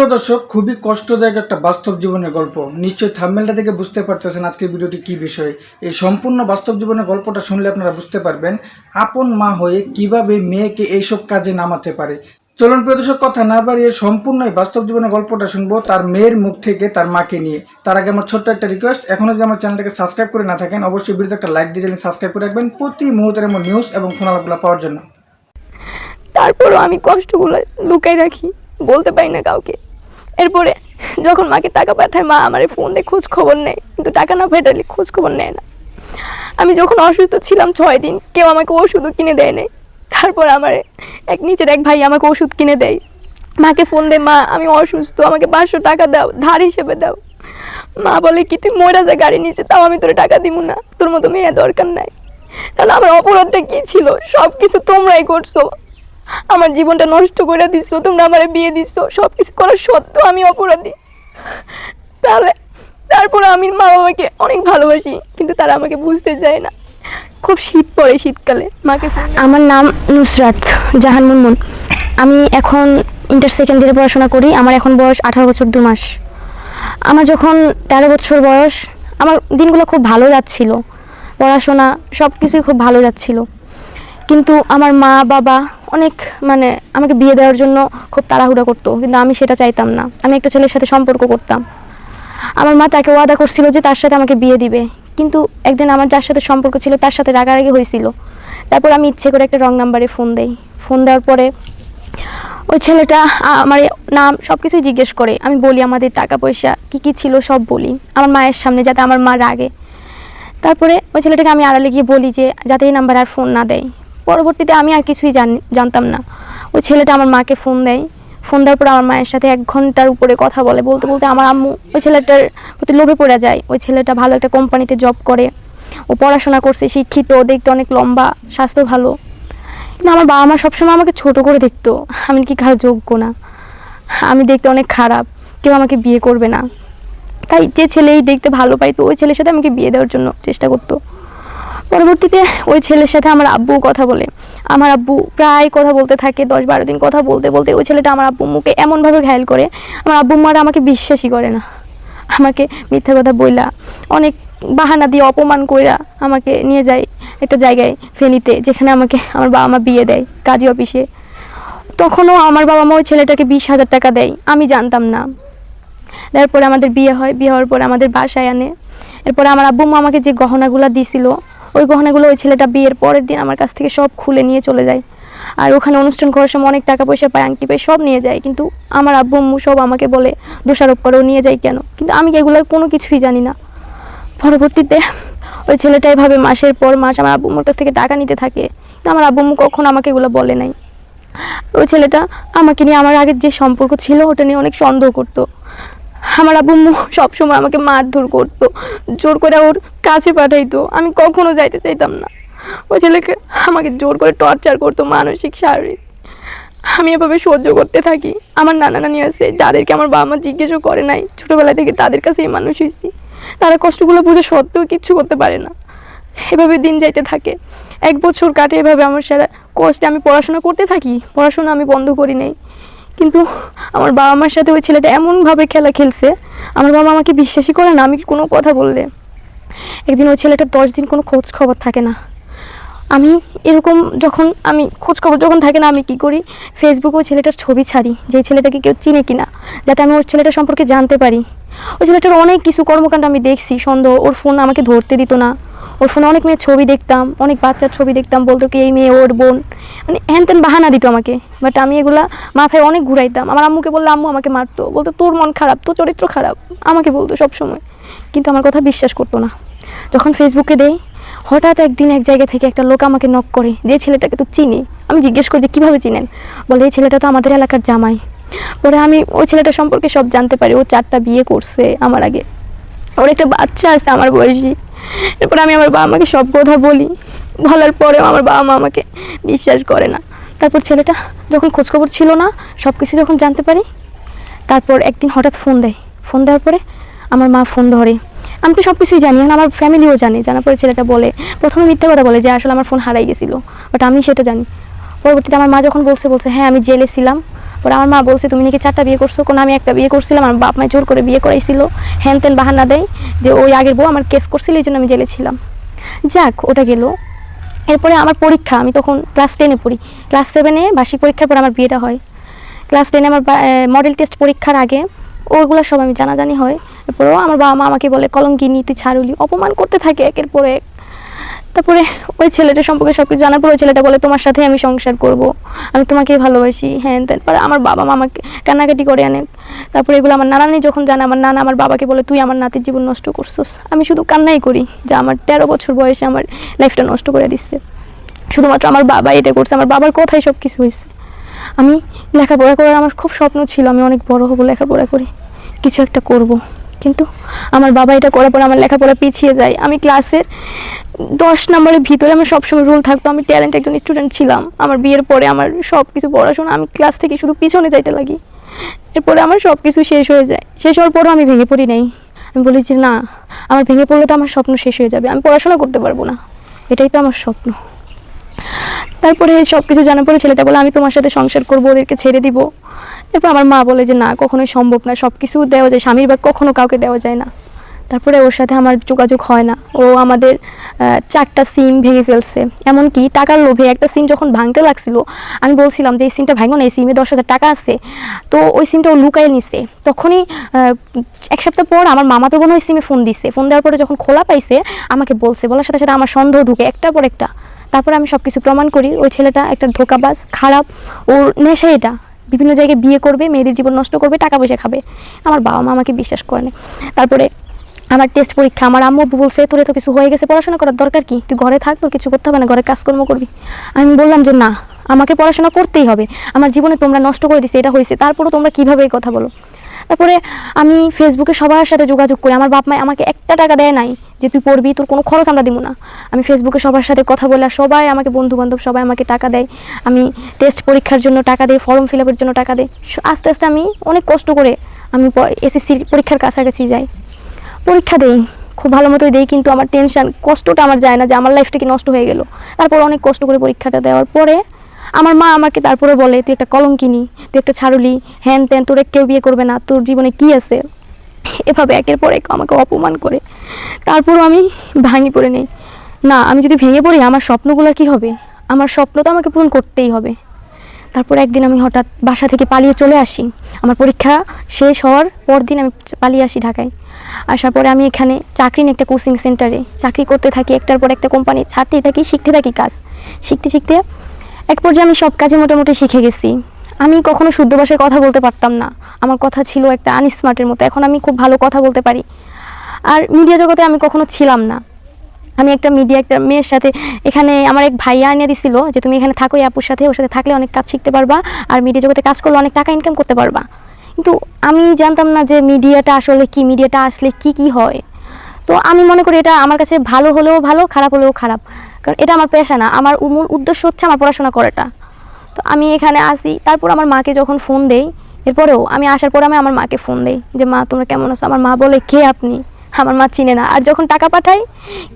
প্রিয় দর্শক, খুবই কষ্টদায়ক একটা বাস্তব জীবনের গল্প। নিশ্চয়ই থাম্বেলটা থেকে বুঝতে পারতেছেন আজকের ভিডিওটি কি বিষয়ে। এই সম্পূর্ণ বাস্তব জীবনের গল্পটা শুনলে আপনারা বুঝতে পারবেন আপন মা হয়ে কীভাবে মেয়েকে এইসব কাজে নামাতে পারে। চলুন প্রিয় দর্শক, কথা না বাড়িয়ে সম্পূর্ণ বাস্তব জীবনের গল্পটা শুনব তার মেয়ের মুখ থেকে তার মাকে নিয়ে। তার আগে আমার ছোট্ট একটা রিকোয়েস্ট এখনও যদি আমার চ্যানেলটাকে সাবস্ক্রাইব করে না থাকেন, অবশ্যই ভিডিওতে একটা লাইক দিয়ে চ্যানেল সাবস্ক্রাইব করে রাখবেন। প্রতি মুহূর্তের আমার নিউজ এবং ফোনালাপগুলো পাওয়ার জন্য। তারপরও আমি কষ্টগুলো লুকাই রাখি, বলতে পারি না কাউকে। এরপরে যখন মাকে টাকা পাঠায়, মা আমার ফোন দিয়ে খোঁজ খবর নেয়, কিন্তু টাকা না পাঠালে খোঁজ খবর নেয় না। আমি যখন অসুস্থ ছিলাম ছয় দিন, কেউ আমাকে ওষুধও কিনে দেয় নাই। তারপর আমার এক নিচের এক ভাই আমাকে ওষুধ কিনে দেয়। মাকে ফোন দে মা, আমি অসুস্থ, আমাকে পাঁচশো টাকা দাও, ধার হিসেবে দাও। মা বলে, কি, তুই মরা যা গাড়ি নিচে, তাও আমি তোর টাকা দিব না, তোর মতো মেয়ে দরকার নাই। তাহলে আমার অপরাধটা কি ছিল? সব কিছু তোমরাই করছ। আমার জীবনটা নষ্ট করে দিচ্ছ তোমরা আমার বিয়ে দিচ্ছ সব কিছু করার সত্ত্বেও আমি অপরাধী। তাহলে তারপরে আমি মা বাবাকে অনেক ভালোবাসি, কিন্তু তারা আমাকে বুঝতে চায় না। খুব শীত পড়ে শীতকালে, মাকে আমার নাম নুসরাত জাহান মুনমুন। আমি এখন ইন্টার সেকেন্ড ইয়ারে পড়াশোনা করি, আমার এখন বয়স আঠারো বছর দু মাস। আমার যখন তেরো বছর বয়স, আমার দিনগুলো খুব ভালো যাচ্ছিল। পড়াশোনা সব কিছুই খুব ভালো যাচ্ছিল। কিন্তু আমার মা, বাবা অনেক মানে আমাকে বিয়ে দেওয়ার জন্য খুব তাড়াহুড়া করতো, কিন্তু আমি সেটা চাইতাম না। আমি একটা ছেলের সাথে সম্পর্ক করতাম। আমার মা তাকে ওয়াদা করছিল যে তার সাথে আমাকে বিয়ে দিবে। কিন্তু একদিন আমার যার সাথে সম্পর্ক ছিল তার সাথে রাগারাগি হয়েছিল। তারপর আমি ইচ্ছে করে একটা রং নাম্বারে ফোন দেই। ফোন দেওয়ার পরে ওই ছেলেটা আমার নাম সব কিছুই জিজ্ঞেস করে। আমি বলি, আমাদের টাকা পয়সা কি কি ছিল সব বলি। আমার মায়ের সামনে যাতে আমার মা রাগে। তারপরে ওই ছেলেটাকে আমি আড়ালে গিয়ে বলি যে, যাতে এই নাম্বারে আর ফোন না দেয়। পরবর্তীতে আমি আর কিছুই জান, জানতাম না। ওই ছেলেটা আমার মাকে ফোন দেয়। ফোন দেওয়ার পর আমার মায়ের সাথে এক ঘণ্টার উপরে কথা বলে। বলতে বলতে আমার আম্মু ওই ছেলেটার প্রতি লোভে পড়ে যায়। ওই ছেলেটা ভালো একটা কোম্পানিতে জব করে। ও পড়াশোনা করছে, শিক্ষিত, দেখতে অনেক লম্বা, স্বাস্থ্য ভালো। কিন্তু আমার বাবা মা সবসময় আমাকে ছোট করে দেখতো। আমি কি কারও যোগ্য না। আমি দেখতে অনেক খারাপ। কেউ আমাকে বিয়ে করবে না। তাই যে ছেলেই দেখতে ভালো পাইতো, ওই ছেলের সাথে আমাকে বিয়ে দেওয়ার জন্য চেষ্টা করতো। পরবর্তীতে ওই ছেলের সাথে আমার আব্বু কথা বলে। আমার আব্বু প্রায় কথা বলতে থাকে দশ বারো দিন কথা বলতে বলতে ওই ছেলেটা আমার আব্বু মুখে এমনভাবে ঘায়ল করে, আমার আব্বু মারা আমাকে বিশ্বাসই করে না। আমাকে মিথ্যা কথা বইলা, অনেক বাহানা দিয়ে অপমান কইরা আমাকে নিয়ে যায় একটা জায়গায় ফেনিতে, যেখানে আমাকে আমার বাবা মা বিয়ে দেয় কাজী অফিসে। তখনও আমার বাবা মা ওই ছেলেটাকে বিশ হাজার টাকা দেয়, আমি জানতাম না। তারপরে আমাদের বিয়ে হয়, বিয়ে হওয়ার পরে আমাদের বাসায় আনে। এরপরে আমার আব্বু মা আমাকে যে গহনাগুলো দিছিল ওই গহনাগুলো ওই ছেলেটা বিয়ের পরের দিন আমার কাছ থেকে সব খুলে নিয়ে চলে যায়। আর ওখানে অনুষ্ঠান করার সময় অনেক টাকা পয়সা পায়, আংটি পায়, সব নিয়ে যায়। কিন্তু আমার আব্বু, আম্মু সব আমাকে বলে, দোষারোপ করে, নিয়ে যায় কেন? কিন্তু আমি এগুলোর কোনো কিছুই জানি না। পরবর্তীতে ওই ছেলেটা এভাবে মাসের পর মাস আমার আব্বু আম্মুর কাছ থেকে টাকা নিতে থাকে। কিন্তু আমার আব্বু আম্মু কখনো আমাকে এগুলো বলে নাই। ওই ছেলেটা আমাকে নিয়ে, আমার আগের যে সম্পর্ক ছিল, ওটা নিয়ে অনেক সন্দেহ করতো। আমার আব্বু সবসময় আমাকে মারধর করতো, জোর করে ওর কাছে পাঠাইতো। আমি কখনো যাইতে চাইতাম না। ওই ছেলেকে আমাকে জোর করে টর্চার করতো মানসিক, শারীরিক। আমি এভাবে সহ্য করতে থাকি। আমার নানা নানি আছে, যাদেরকে আমার বাবা মা জিজ্ঞেসও করে নাই। ছোটোবেলা থেকে তাদের কাছেই মানুষ হয়েছি। তারা কষ্টগুলো বুঝে সত্ত্বেও কিচ্ছু করতে পারে না। এভাবে দিন যাইতে থাকে। এক বছর কাটে এভাবে আমার সারা কষ্টে আমি পড়াশোনা করতে থাকি? পড়াশোনা আমি বন্ধ করি নাই। কিন্তু আমার বাবা মার সাথে ওই ছেলেটা এমনভাবে খেলা খেলছে, আমার বাবা আমাকে বিশ্বাসই করে না, আমি কোনো কথা বললে? একদিন ওই ছেলেটার দশ দিন কোনো খোঁজ খবর থাকে না। আমি এরকম যখন আমি খোঁজ খবর যখন থাকে না, আমি কি করি? ফেসবুকে ওই ছেলেটার ছবি ছাড়ি, যে ছেলেটাকে কেউ চিনে কিনা, যাতে আমি ওই ছেলেটা সম্পর্কে জানতে পারি। ওই ছেলেটার অনেক কিছু কর্মকাণ্ড আমি দেখছি, সন্দেহ, ওর ফোন আমাকে ধরতে দিত না। ওর ফোনে অনেক মেয়ের ছবি দেখতাম, অনেক বাচ্চার ছবি দেখতাম, বলতো কি এই মেয়ে ওর বোন। মানে হ্যান ত্যান বাহানা দিত আমাকে। বাট আমি এগুলা মাথায় অনেক ঘুরাইতাম। আমার আম্মুকে বললে, আম্মু, আমাকে মারতো। বলতো, তোর মন খারাপ, তোর চরিত্র খারাপ। আমাকে বলতো সব সময় কিন্তু আমার কথা বিশ্বাস করতো না। যখন ফেসবুকে দেই, হঠাৎ একদিন এক জায়গা থেকে একটা লোক আমাকে নক করে, যে ছেলেটাকে তো চিনি। আমি জিজ্ঞেস করি, যে কীভাবে চিনেন? বলে, এই ছেলেটা তো আমাদের এলাকার জামাই। পরে আমি ওই ছেলেটা সম্পর্কে সব জানতে পারি। ও চারটা বিয়ে করছে আমার আগে। ওর একটা বাচ্চা আছে, আমার বয়সী। এরপর আমি আমার বাবা মাকে সব কথা বলি। বলার পরেও আমার বাবা মা আমাকে বিশ্বাস করে না। তারপর ছেলেটা যখন খোঁজখবর ছিল না সব কিছু যখন জানতে পারি, তারপর একদিন হঠাৎ ফোন দেয়। ফোন দেওয়ার পরে আমার মা ফোন ধরে। আমি তো সব কিছুই জানি, আর আমার ফ্যামিলিও জানে। জানার পরে ছেলেটা বলে, প্রথমে মিথ্যা কথা বলে যে আসলে আমার ফোন হারাই গেছিল, বাট আমি সেটা জানি। পরবর্তীতে আমার মা যখন বলছে বলছে হ্যাঁ আমি জেলে ছিলাম। পরে আমার মা বলছে, তুমি নাকি চারটা বিয়ে করছ? কোনো আমি একটা বিয়ে করছিলাম, আমার বাপ মায় জোর করে বিয়ে করাইছিল। হ্যান ত্যান বাহানা দেয় যে ওই আগের বউ আমার কেস করছিল এই জন্য আমি জেলে ছিলাম। যাক, ওটা গেল। এরপরে আমার পরীক্ষা, আমি তখন ক্লাস টেনে পড়ি। ক্লাস সেভেনে বার্ষিক পরীক্ষার পর আমার বিয়েটা হয়। ক্লাস টেনে আমার মডেল টেস্ট পরীক্ষার আগে ওইগুলো সব আমি জানাজানি হয়। এরপরেও আমার বাবা মা আমাকে বলে, কলঙ্কিনি, তুই ছাড়ুলি অপমান করতে থাকে একের পর এক। তারপরে ওই ছেলেটা সম্পর্কে সব কিছু জানার পর ওই ছেলেটা বলে, তোমার সাথে আমি সংসার করব। আমি তোমাকেই ভালোবাসি। হ্যাঁ তারপরে আমার বাবা মা আমাকে কান্নাকাটি করে অনেক তারপরে এগুলো আমার নানানি যখন জানে, আমার নানা আমার বাবাকে বলে, তুই আমার নাতির জীবন নষ্ট করছিস। আমি শুধু কান্নাই করি যে আমার তেরো বছর বয়সে আমার লাইফটা নষ্ট করে দিচ্ছে। শুধুমাত্র আমার বাবা এটা করছে, আমার বাবার কথাই সব কিছু হয়েছে। আমি লেখাপড়া করার আমার খুব স্বপ্ন ছিল, আমি অনেক বড় হব, লেখাপড়া করে কিছু একটা করব। কিন্তু আমার বাবা এটা করার পর আমার লেখাপড়া পিছিয়ে যায়। আমি ক্লাসের দশ নম্বরের ভিতরে আমার সবসময় রুল থাকতো, আমি ট্যালেন্ট একজন স্টুডেন্ট ছিলাম। আমার বিয়ের পরে আমার সব কিছু পড়াশোনা, আমি ক্লাস থেকে শুধু পিছনে যাইতে লাগি। এরপরে আমার সব কিছু শেষ হয়ে যায়। শেষ হওয়ার পরও আমি ভেঙে পড়ি নাই। আমি বলি যে, না, আমার ভেঙে পড়লে তো আমার স্বপ্ন শেষ হয়ে যাবে। আমি পড়াশোনা করতে পারব না। এটাই তো আমার স্বপ্ন। তারপরে সব কিছু জানার পরে ছেলেটা বলে, আমি তোমার সাথে সংসার করব, ওদেরকে ছেড়ে দিব। এরপর আমার মা বলে যে, না, কখনোই সম্ভব না। সব কিছু দেওয়া যায়। স্বামীর বা কখনো কাউকে দেওয়া যায় না। তারপরে ওর সাথে আমার যোগাযোগ হয় না। ও আমাদের চারটা সিম ভেঙে ফেলছে। এমনকি টাকার লোভে একটা সিম যখন ভাঙতে লাগছিল, আমি বলছিলাম যে এই সিমটা ভাঙো না, এই সিমে দশ হাজার টাকা আছে। তো ওই সিমটা ও লুকায় নিছে। তখনই এক সপ্তাহ পর আমার মামা তো বোন ওই সিমে ফোন দিছে। ফোন দেওয়ার পরে যখন খোলা পাইছে, আমাকে বলছে, বলার সাথে সাথে আমার সন্দেহ ঢুকে একটার পর একটা। তারপরে আমি সব কিছু প্রমাণ করি, ওই ছেলেটা একটা ধোকাবাজ, খারাপ। ওর নেশা এটা। বিভিন্ন জায়গায় বিয়ে করবে, মেয়েদের জীবন নষ্ট করবে, টাকা পয়সা খাবে। আমার বাবা মা আমাকে বিশ্বাস করে না। তারপরে আমার টেস্ট পরীক্ষা, আমার আম্মু বলছে, তোর তো কিছু হয়ে গেছে, পড়াশোনা করার দরকার কি? তুই ঘরে থাক, তোর কিছু করতে হবে না, ঘরে কাজকর্ম করবি। আমি বললাম যে, না, আমাকে পড়াশোনা করতেই হবে। আমার জীবনে তোমরা নষ্ট করে দিচ্ছে এটা হয়েছে। তারপরও তোমরা কীভাবে এই কথা বলো? তারপরে আমি ফেসবুকে সবার সাথে যোগাযোগ করি। আমার বাপ মা আমাকে একটা টাকা দেয় নাই যে, তুই পড়বি, তোর কোনো খরচ আমরা দিব না। আমি ফেসবুকে সবার সাথে কথা বলে সবাই আমাকে বন্ধু বান্ধব সবাই আমাকে টাকা দেয়। আমি টেস্ট পরীক্ষার জন্য টাকা দিই ফর্ম ফিল আপের জন্য টাকা দেয় আস্তে আস্তে আমি অনেক কষ্ট করে আমি এসএসসি পরীক্ষার কাছাকাছি যাই। পরীক্ষা দেই, খুব ভালো মতোই দেই, কিন্তু আমার টেনশন কষ্টটা আমার যায় না যে আমার লাইফটা কি নষ্ট হয়ে গেল। তারপর অনেক কষ্ট করে পরীক্ষাটা দেওয়ার পরে আমার মা আমাকে তারপরে বলে, তুই একটা কলম কিনি, তুই একটা ছাড়ুলি হ্যান ত্যান, তোর কেউ বিয়ে করবে না, তোর জীবনে কি আছে? এভাবে একের পর এক আমাকে অপমান করে। তারপরও আমি ভাঙি পড়ে নেই। না, আমি যদি ভেঙে পড়ি, আমার স্বপ্নগুলো কি হবে? আমার স্বপ্ন তো আমাকে পূরণ করতেই হবে। তারপর একদিন আমি হঠাৎ বাসা থেকে পালিয়ে চলে আসি। আমার পরীক্ষা শেষ হওয়ার পরদিন আমি পালিয়ে আসি ঢাকায়। আসার পরে আমি এখানে চাকরি একটা কোচিং সেন্টারে চাকরি করতে থাকি, একটার পর একটা কোম্পানি ছাড়তেই থাকি, শিখতে থাকি কাজ। শিখতে শিখতে এক পর্যায়ে আমি সব কাজে মোটামুটি শিখে গেছি। আমি কখনো শুদ্ধ ভাষায় কথা বলতে পারতাম না। আমার কথা ছিল একটা আনস্মার্টের মতো। এখন আমি খুব ভালো কথা বলতে পারি। আর মিডিয়া জগতে আমি কখনো ছিলাম না। আমি একটা মিডিয়া একটা মেয়ের সাথে এখানে আমার এক ভাইয়া এনে দিছিল যে, তুমি এখানে থাকো, এই আপুর সাথে, ওর সাথে থাকলে অনেক কাজ শিখতে পারবা। আর মিডিয়া জগতে কাজ করলে অনেক টাকা ইনকাম করতে পারবা। কিন্তু আমি জানতাম না যে মিডিয়াটা আসলে কি, মিডিয়াটা আসলে কি কি হয়। তো আমি মনে করি এটা আমার কাছে ভালো হলেও ভালো, খারাপ হলেও খারাপ। কারণ এটা আমার পেশা না, আমার মূল উদ্দেশ্য হচ্ছে আমার পড়াশোনা করাটা। তো আমি এখানে আসি, তারপর আমার মাকে যখন ফোন দেই, এরপরেও আমি আসার পরে আমি আমার মাকে ফোন দেই যে, মা, তোমরা কেমন আছো? আমার মা বলে, কে আপনি? আমার মা চিনে না। আর যখন টাকা পাঠাই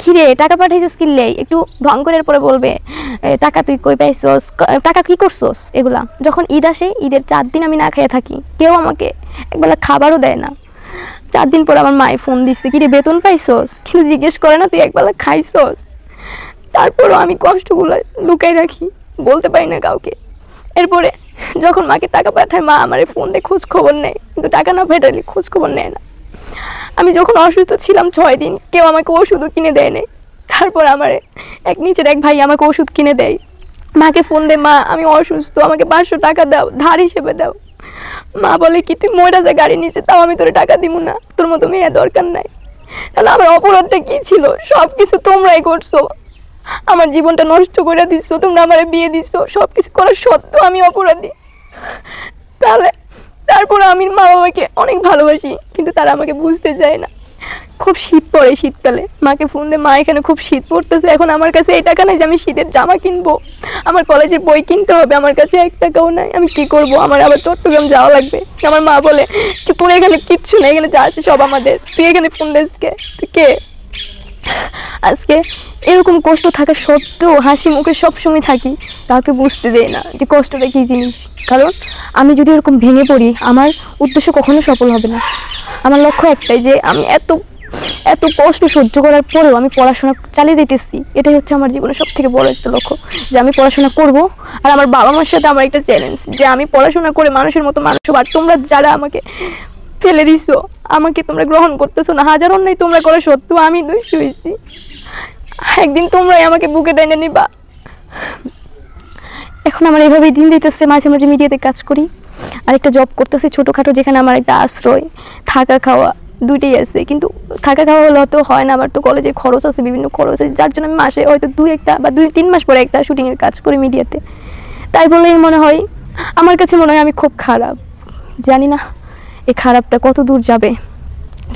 খিরে, টাকা পাঠাইছিস কিনলেই একটু ঢং করে পরে বলবে টাকা তুই কই পাইছস? টাকা কি করছস? এগুলা। যখন ঈদ আসে, ঈদের চার দিন আমি না খেয়ে থাকি। কেউ আমাকে একবেলা খাবারও দেয় না। চার দিন পর আমার মায়ে ফোন দিচ্ছে কিরে বেতন পাইছস? কিন্তু জিজ্ঞেস করে না, তুই একবেলা খাইছস? তারপরও আমি কষ্টগুলো লুকাই রাখি, বলতে পারি না কাউকে। এরপরে যখন মাকে টাকা পাঠায়, মা আমার ফোন দিয়ে, খোঁজ খবর নেয়। কিন্তু টাকা না পাঠালে খোঁজ খবর নেয় না। আমি যখন অসুস্থ ছিলাম ছয় দিন, কেউ আমাকে ওষুধও কিনে দেয় নাই। তারপর আমার এক নিচের এক ভাই আমাকে ওষুধ কিনে দেয়। মাকে ফোন দে, মা, আমি অসুস্থ, আমাকে পাঁচশো টাকা দাও, ধার হিসেবে দাও। মা বলে, কি, তুই ময়রা যায় গাড়ি নিচে, তাও আমি তোর টাকা দিব না, তোর মতো মেয়ে দরকার নাই। তাহলে আমার অপরাধটা কী ছিল? সব কিছু তোমরাই করছ। আমার জীবনটা নষ্ট করে দিচ্ছ তোমরা আমার বিয়ে দিচ্ছ সব কিছু করার সত্ত্বেও আমি অপরাধী। তাহলে তারপর আমি মা বাবাকে অনেক ভালোবাসি, কিন্তু তারা আমাকে বুঝতে চায় না। খুব শীত পড়ে শীতকালে। মাকে ফোন দিয়ে, মা, এখানে খুব শীত পড়তেছে, এখন আমার কাছে এই টাকা নাই যে আমি শীতের জামা কিনবো। আমার কলেজের বই কিনতে হবে, আমার কাছে এক টাকাও নাই, আমি কি করব? আমার আবার চট্টগ্রাম যাওয়া লাগবে। আমার মা বলে তোর এখানে কিচ্ছু নেই, এখানে যা আছে সব আমাদের। তুই এখানে ফোন দিস কে তুই কে? আজকে এরকম কষ্ট থাকা সত্ত্বেও হাসি মুখে সবসময় থাকি, কাউকে বুঝতে দেয় না যে কষ্টটা কী জিনিস। কারণ আমি যদি এরকম ভেঙে পড়ি, আমার উদ্দেশ্য কখনো সফল হবে না। আমার লক্ষ্য একটাই যে আমি এত এত কষ্ট সহ্য করার পরেও আমি পড়াশোনা চালিয়ে যেতেছি। এটাই হচ্ছে আমার জীবনের সব থেকে বড় একটা লক্ষ্য যে আমি পড়াশোনা করব আর আমার বাবা মার সাথে আমার একটা চ্যালেঞ্জ যে আমি পড়াশোনা করে মানুষের মতো মানুষ। আর তোমরা যারা আমাকে ফেলে দিছো। আমাকে তোমরা গ্রহণ করতেছো না। হাজার অন্যায় তোমরা করা সত্ত্বেও আমি দোষী হয়েছি। একদিন তোমরাই আমাকে বুকে টেনে নিবা। এখন আমার এভাবেই দিন দিতেছে, মাঝে মাঝে মিডিয়াতে কাজ করি। আর একটা জব করতেছি ছোটোখাটো, যেখানে আমার একটা আশ্রয়, থাকা খাওয়া দুইটাই আছে। কিন্তু থাকা খাওয়া হলে তো হয় না, আমার তো কলেজে খরচ আছে, বিভিন্ন খরচ আছে। যার জন্য আমি মাসে হয়তো দুই একটা বা দুই, তিন মাস পরে একটা শুটিংয়ের কাজ করি মিডিয়াতে। তাই বলেই মনে হয়, আমার কাছে মনে হয় আমি খুব খারাপ। জানি না। এই খারাপটা কত দূর যাবে?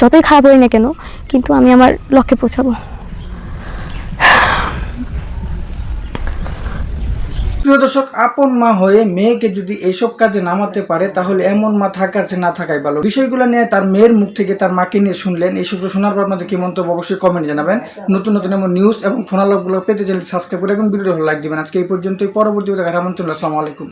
যতই খারাপ হই না কেন, কিন্তু আমি আমার লক্ষ্যে পৌঁছাবো। প্রিয় দর্শক, আপন মা হয়ে মেয়েকে যদি এইসব কাজে নামাতে পারে, তাহলে এমন মা থাকার যে না থাকাই ভালো। বিষয়গুলো নিয়ে তার মেয়ের মুখ থেকে তার মাকে নিয়ে শুনলেন। এইসব শোনার পর আপনাদের কি মন্তব্য অবশ্যই কমেন্ট জানাবেন। নতুন নতুন এমন নিউজ এবং ফোনালাপগুলো পেতে চাইলে সাবস্ক্রাইব করে এবং ভিডিও লাইক দিবেন। আজকে এই পর্যন্তই। পরবর্তী দেখার আমন্ত্রণ আসসালামু আলাইকুম।